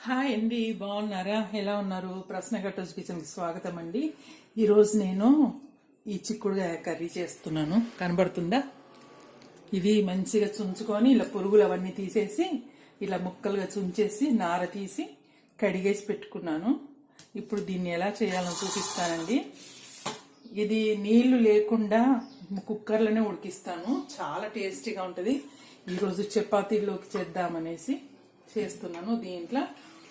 Hi అండి బాగున్నారా? ఎలా ఉన్నారు? ప్రశ్న కట్టోజ్ కిచెన్కి స్వాగతం అండి. ఈరోజు నేను ఈ చిక్కుడుగాయ కర్రీ చేస్తున్నాను. కనబడుతుందా? ఇవి మంచిగా చుంచుకొని ఇలా పురుగులు అవన్నీ తీసేసి ఇలా ముక్కలుగా చుంచేసి నార తీసి కడిగేసి పెట్టుకున్నాను. ఇప్పుడు దీన్ని ఎలా చేయాలో చూపిస్తానండి. ఇది నీళ్ళు లేకుండా కుక్కర్లోనే ఉడికిస్తాను. చాలా టేస్టీగా ఉంటుంది. ఈరోజు చపాతీల్లోకి చేద్దామనేసి చేస్తున్నాను దీంట్లో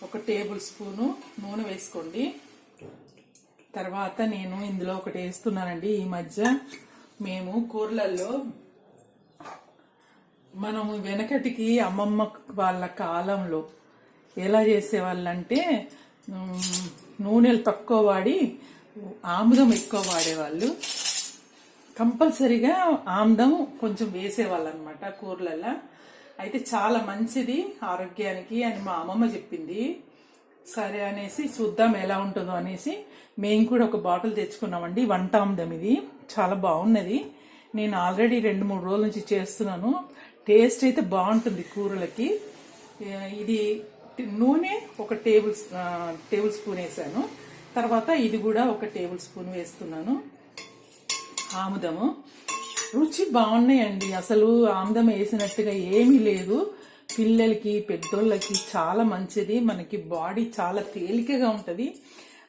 ఒక టేబుల్ స్పూను నూనె వేసుకోండి. తర్వాత నేను ఇందులో ఒకటి వేస్తున్నానండి. ఈ మధ్య మేము కూరలలో మనము వెనకటికి అమ్మమ్మ వాళ్ళ కాలంలో ఎలా చేసేవాళ్ళంటే నూనెలు తక్కువ వాడి ఆముదం ఎక్కువ వాడేవాళ్ళు. కంపల్సరిగా ఆముదం కొంచెం వేసేవాళ్ళు అనమాట కూరలలో. అయితే చాలా మంచిది ఆరోగ్యానికి అని మా అమ్మమ్మ చెప్పింది. సరే అనేసి చూద్దాం ఎలా ఉంటుందో అనేసి. మేము కూడా ఒక బాటిల్ తెచ్చుకున్నామండి వంట ఆమ్దం ఇది చాలా బాగున్నది. నేను ఆల్రెడీ రెండు మూడు రోజుల నుంచి చేస్తున్నాను. టేస్ట్ అయితే బాగుంటుంది కూరలకి. ఇది నూనె ఒక టేబుల్ టేబుల్ స్పూన్ వేసాను. తర్వాత ఇది కూడా ఒక టేబుల్ స్పూన్ వేస్తున్నాను. ఆముదము. రుచి బాగున్నాయండి. అసలు ఆముదం వేసినట్టుగా ఏమీ లేదు. పిల్లలకి పెద్దోళ్ళకి చాలా మంచిది. మనకి బాడీ చాలా తేలికగా ఉంటుంది.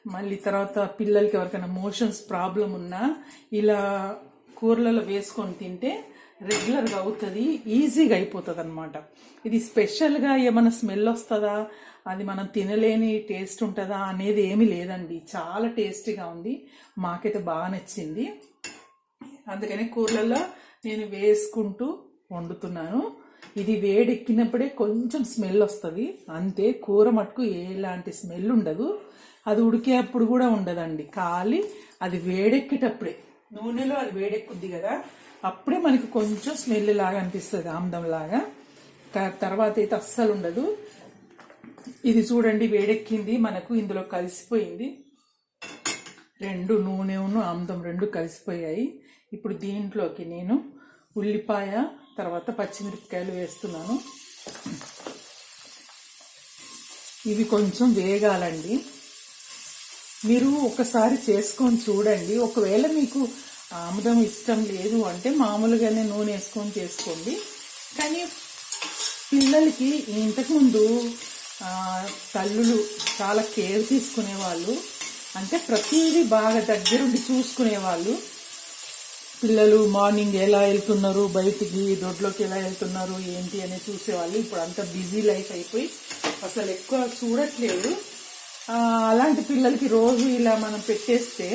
మళ్ళీ తర్వాత పిల్లలకి ఎవరికైనా మోషన్స్ ప్రాబ్లం ఉన్నా ఇలా కూరలలో వేసుకొని తింటే రెగ్యులర్గా అవుతుంది ఈజీగా అయిపోతుంది అనమాట ఇది స్పెషల్గా ఏమైనా స్మెల్ వస్తుందా? అది మనం తినలేని టేస్ట్ ఉంటుందా? అనేది ఏమీ లేదండి. చాలా టేస్టీగా ఉంది. మాకైతే బాగా నచ్చింది. అందుకని కూరలలో నేను వేసుకుంటూ వండుతున్నాను. ఇది వేడెక్కినప్పుడే కొంచెం స్మెల్ వస్తుంది. అంతే కూర మట్టుకు ఎలాంటి స్మెల్ ఉండదు. అది ఉడికేటప్పుడు కూడా ఉండదండి. ఖాళీ అది వేడెక్కేటప్పుడే నూనెలో అది వేడెక్కుద్ది కదా అప్పుడే మనకి కొంచెం స్మెల్ లాగా అనిపిస్తుంది ఆమ్దం లాగా. త- తర్వాత అయితే అస్సలు ఉండదు. ఇది చూడండి వేడెక్కింది మనకు ఇందులో కలిసిపోయింది. రెండు నూనెను ఆమ్దం రెండు కలిసిపోయాయి. ఇప్పుడు దీంట్లోకి నేను ఉల్లిపాయ తర్వాత పచ్చిమిరపకాయలు వేస్తున్నాను. ఇవి కొంచెం వేగాలండి. మీరు ఒకసారి చేసుకొని చూడండి. ఒకవేళ మీకు ఆముదం ఇష్టం లేదు అంటే మామూలుగానే నూనె వేసుకొని చేసుకోండి. కానీ పిల్లలకి ఇంతకుముందు తల్లులు చాలా కేర్ తీసుకునేవాళ్ళు. అంటే ప్రతిదీ బాగా దగ్గరుండి చూసుకునేవాళ్ళు. పిల్లలు మార్నింగ్ ఎలా వెళ్తున్నారు బయటికి దొడ్లోకి ఎలా వెళ్తున్నారు ఏంటి అని చూసేవాళ్ళు. ఇప్పుడు అంత బిజీ లైఫ్ అయిపోయి అసలు ఎక్కువ చూడట్లేదు. అలాంటి పిల్లలకి రోజు ఇలా మనం పెట్టేస్తే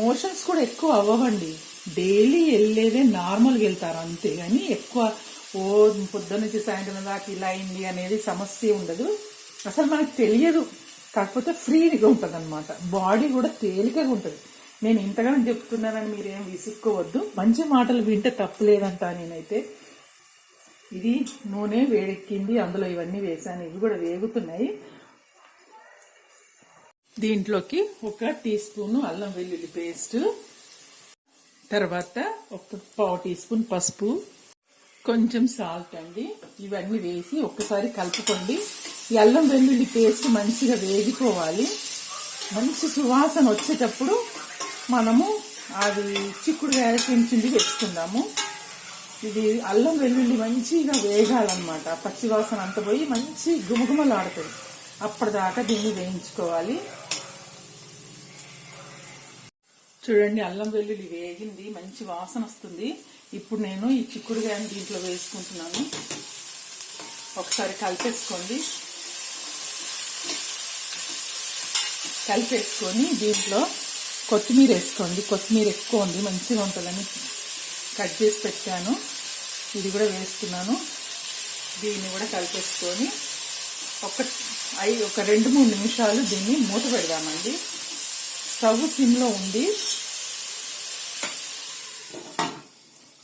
మోషన్స్ కూడా ఎక్కువ అవ్వవండి. డైలీ వెళ్ళేదే నార్మల్గా వెళ్తారు అంతే కానీ ఎక్కువ ఓ పొద్దున్న నుంచి సాయంత్రం దాకా ఇలా అయింది అనేది సమస్య ఉండదు. అసలు మనకు తెలియదు. కాకపోతే ఫ్రీగా ఉంటుంది అనమాట బాడీ కూడా తేలికగా ఉంటుంది. నేను ఇంతగానో చెప్తున్నానని మీరేం విసుక్కోవద్దు. మంచి మాటలు వింటే తప్పులేదంట నేనైతే. ఇది నూనె వేడెక్కింది అందులో ఇవన్నీ వేసాను ఇవి కూడా వేగుతున్నాయి. దీంట్లోకి ఒక టీ స్పూన్ అల్లం వెల్లుల్లి పేస్ట్ తర్వాత ఒక పావు టీ స్పూన్ పసుపు కొంచెం సాల్ట్ అండి. ఇవన్నీ వేసి ఒక్కసారి కలుపుకోండి. ఈ అల్లం వెల్లుల్లి పేస్ట్ మంచిగా వేగిపోవాలి. మంచి సువాసన వచ్చేటప్పుడు మనము అది చిక్కుడుకాయ చించింది వేసుకుందాము ఇది అల్లం వెల్లుల్లి మంచిగా వేగాలన్నమాట. పచ్చివాసన అంత పోయి మంచి గుమగుమలాడుతుంది. అప్పటిదాకా దీన్ని వేయించుకోవాలి. చూడండి అల్లం వెల్లుల్లి వేగింది. మంచి వాసన వస్తుంది. ఇప్పుడు నేను ఈ చిక్కుడుగాయని దీంట్లో వేసుకుంటున్నాను. ఒకసారి కలిపేసుకోండి. కలిపేసుకొని దీంట్లో కొత్తిమీర వేసుకోండి. కొత్తిమీర ఎక్కువ ఉంది మంచిగా ఉంటుందని కట్ చేసి పెట్టాను. ఇది కూడా వేస్తున్నాను. దీన్ని కూడా కలిపేసుకొని ఒక ఐ ఒక రెండు మూడు నిమిషాలు దీన్ని మూత పెడదామండి. స్టవ్ సిమ్లో ఉంది.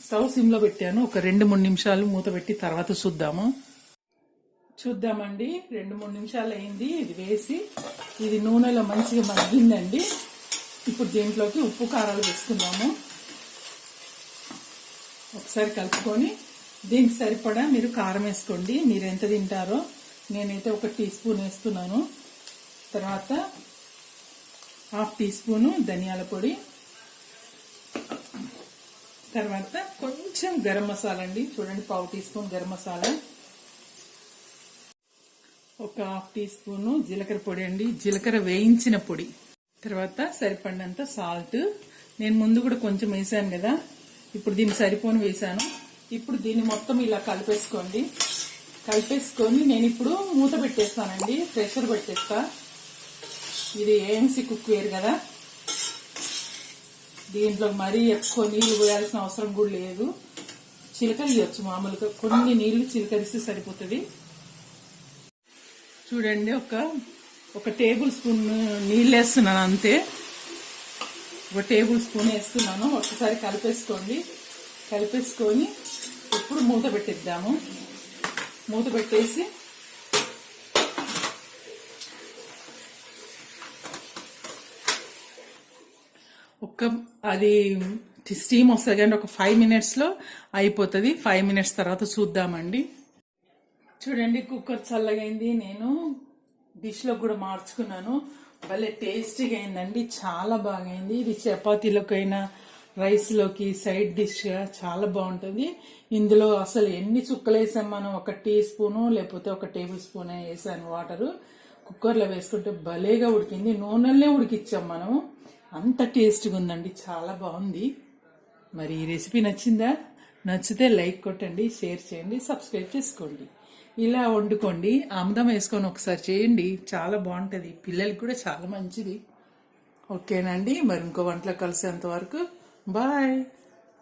స్టవ్ సిమ్లో పెట్టాను. ఒక రెండు మూడు నిమిషాలు మూత పెట్టి తర్వాత చూద్దాము. చూద్దామండి. రెండు మూడు నిమిషాలు అయింది. ఇది వేసి ఇది నూనెలో మంచిగా మగ్గిందండి. ఇప్పుడు దీంట్లోకి ఉప్పు కారాలు వేసుకుందాము. ఒకసారి కలుపుకొని దీనికి సరిపడా మీరు కారం వేసుకోండి. మీరు ఎంత తింటారో నేనైతే ఒక టీ స్పూన్ వేస్తున్నాను. తర్వాత హాఫ్ టీ స్పూను ధనియాల పొడి. తర్వాత కొంచెం గరం మసాలా అండి. చూడండి పావు టీ స్పూన్ గరం మసాలా. ఒక హాఫ్ టీ స్పూను జీలకర్ర పొడి అండి. జీలకర్ర వేయించిన పొడి. తర్వాత సరిపడినంత సాల్ట్. నేను ముందు కూడా కొంచెం వేసాను కదా. ఇప్పుడు దీన్ని సరిపోని వేసాను. ఇప్పుడు దీన్ని మొత్తం ఇలా కలిపేసుకోండి. కలిపేసుకొని నేను ఇప్పుడు మూత పెట్టేస్తానండి. ప్రెషర్ పెట్టేస్తా. ఇది ఏఎంసీ కుక్ వేరు కదా. దీంట్లో మరీ ఎక్కువ నీళ్ళు పోయాల్సిన అవసరం కూడా లేదు. చిలకలు మామూలుగా. కొన్ని నీళ్ళు చిలకరిస్తే సరిపోతుంది. చూడండి ఒక ఒక టేబుల్ స్పూన్ నీళ్ళు వేస్తున్నాను అంతే. ఒక టేబుల్ స్పూన్ వేస్తున్నాను. ఒకసారి కలిపేసుకోండి. కలిపేసుకొని ఇప్పుడు మూత పెట్టిద్దాము. మూత పెట్టేసి ఒక అది స్టీమ్ వస్తుంది కానీ ఒక ఫైవ్ మినిట్స్లో అయిపోతుంది. ఫైవ్ మినిట్స్ తర్వాత చూద్దామండి. చూడండి కుక్కర్ చల్లగైంది. నేను డిష్లో కూడా మార్చుకున్నాను. భలే టేస్టీగా అయిందండి. చాలా బాగైంది. ఇది చపాతీలకైనా రైస్లోకి సైడ్ డిష్గా చాలా బాగుంటుంది. ఇందులో అసలు ఎన్ని చుక్కలు వేసాం మనం? ఒక టీ స్పూను లేకపోతే ఒక టేబుల్ స్పూన్ వేసాను వాటరు. కుక్కర్లో వేసుకుంటే భలేగా ఉడికింది. నూనెలనే ఉడికిచ్చాం మనం. అంత టేస్ట్గా ఉందండి చాలా బాగుంది. మరి ఈ రెసిపీ నచ్చిందా? నచ్చితే లైక్ కొట్టండి షేర్ చేయండి సబ్స్క్రైబ్ చేసుకోండి. ఇలా వండుకోండి ఆముదం వేసుకొని ఒకసారి చేయండి. చాలా బాగుంటుంది. పిల్లలకి కూడా చాలా మంచిది. ఓకేనండి మరి ఇంకో వంటలో కలిసేంత వరకు. బాయ్.